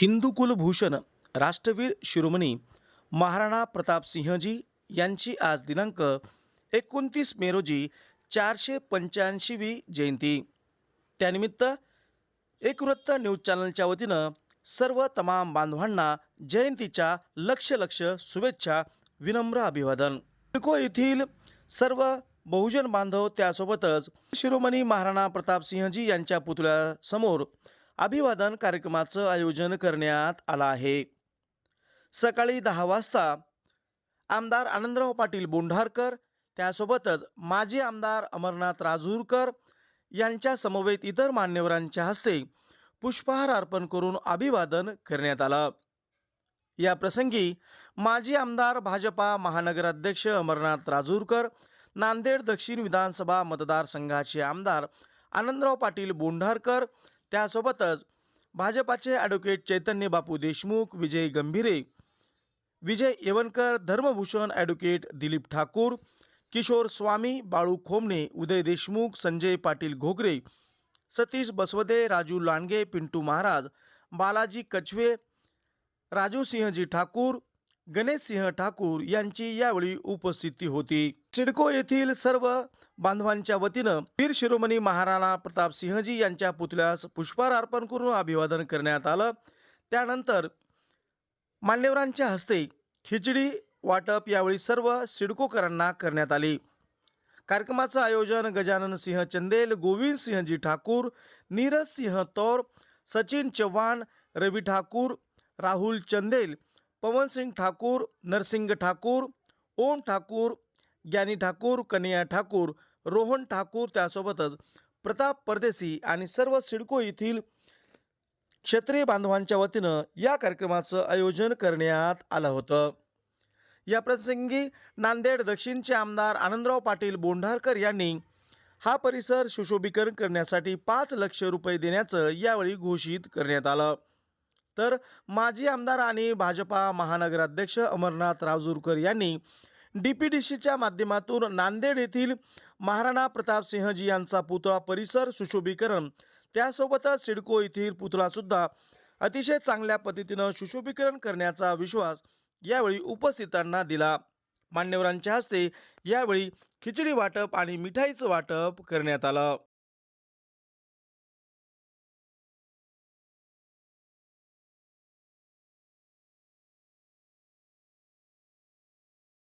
हिंदू कुलभूषण राष्ट्रवीर शिरोमणी महाराणा प्रतापसिंहजी यांची आज दिनांक एकोणतीस मे रोजी चारशे पंच्याऐंशीवी जयंती. त्यानिमित्त एकवृत्त न्यूज चॅनलच्या वतीनं सर्व तमाम बांधवांना जयंतीच्या लक्ष लक्ष शुभेच्छा विनम्र अभिवादन. सिडको येथील सर्व बहुजन बांधव त्यासोबतच शिरोमणी महाराणा प्रतापसिंहजी यांच्या पुतळ्यासमोर अभिवादन कार्यक्रमाचं आयोजन करण्यात आलं आहे. सकाळी दहा वाजता आमदार आनंदराव पाटील बोंढारकर त्यासोबतच माजी आमदार अमरनाथ राजूरकर यांच्या समवेत इतर मान्यवरांच्या हस्ते पुष्पहार अर्पण करून अभिवादन करण्यात आलं. या प्रसंगी माजी आमदार भाजपा महानगराध्यक्ष अमरनाथ राजूरकर नांदेड दक्षिण विधानसभा मतदारसंघाचे आमदार आनंदराव पाटील बोंढारकर त्यासोबतच भाजपाचे ॲडव्होकेट चैतन्य बापू देशमुख विजय गंभीरे विजय येवनकर धर्मभूषण ॲडव्होकेट दिलीप ठाकूर किशोर स्वामी बाळू खोमणे उदय देशमुख संजय पाटील घोगरे सतीश बसवदे राजू लांडगे पिंटू महाराज बालाजी कछवे राजू सिंहजी ठाकूर गणेश सिंह ठाकूर यांची यावेळी उपस्थिती होती. सिडको येथील सर्व बांधवांच्या वतीनं वीर शिरोमणी महाराणा प्रताप सिंहजी यांच्या पुतळ्यास पुष्पहार अर्पण करून अभिवादन करण्यात आलं. त्यानंतर मान्यवरांच्या हस्ते खिचडी वाटप यावेळी सर्व सिडकोकरांना करण्यात आली. कार्यक्रमाचं आयोजन गजानन सिंह चंदेल गोविंद सिंहजी ठाकूर नीरज सिंह तौर सचिन चव्हाण रवी ठाकूर राहुल चंदेल पवन सिंग ठाकूर नरसिंग ठाकूर ओम ठाकूर ज्ञानी ठाकूर कन्हैया ठाकूर रोहन ठाकूर त्यासोबतच प्रताप परदेसी आणि सर्व सिडको येथील क्षत्रिय बांधवांच्या वतीनं या कार्यक्रमाचं आयोजन करण्यात आलं होतं. या प्रसंगी नांदेड दक्षिणचे आमदार आनंदराव पाटील बोंढारकर यांनी हा परिसर सुशोभीकरण करण्यासाठी पाच लक्ष रुपये देण्याचं यावेळी घोषित करण्यात आलं. तर माजी आमदार आणि भाजपा महानगराध्यक्ष अमरनाथ राजूरकर यांनी डी पी डी सीच्या माध्यमातून नांदेड येथील महाराणा प्रतापसिंहजी यांचा पुतळा परिसर सुशोभीकरण त्यासोबतच सिडको येथील पुतळासुद्धा अतिशय चांगल्या पद्धतीनं सुशोभीकरण करण्याचा विश्वास यावेळी उपस्थितांना दिला. मान्यवरांच्या हस्ते यावेळी खिचडी वाटप आणि मिठाईचं वाटप करण्यात आलं.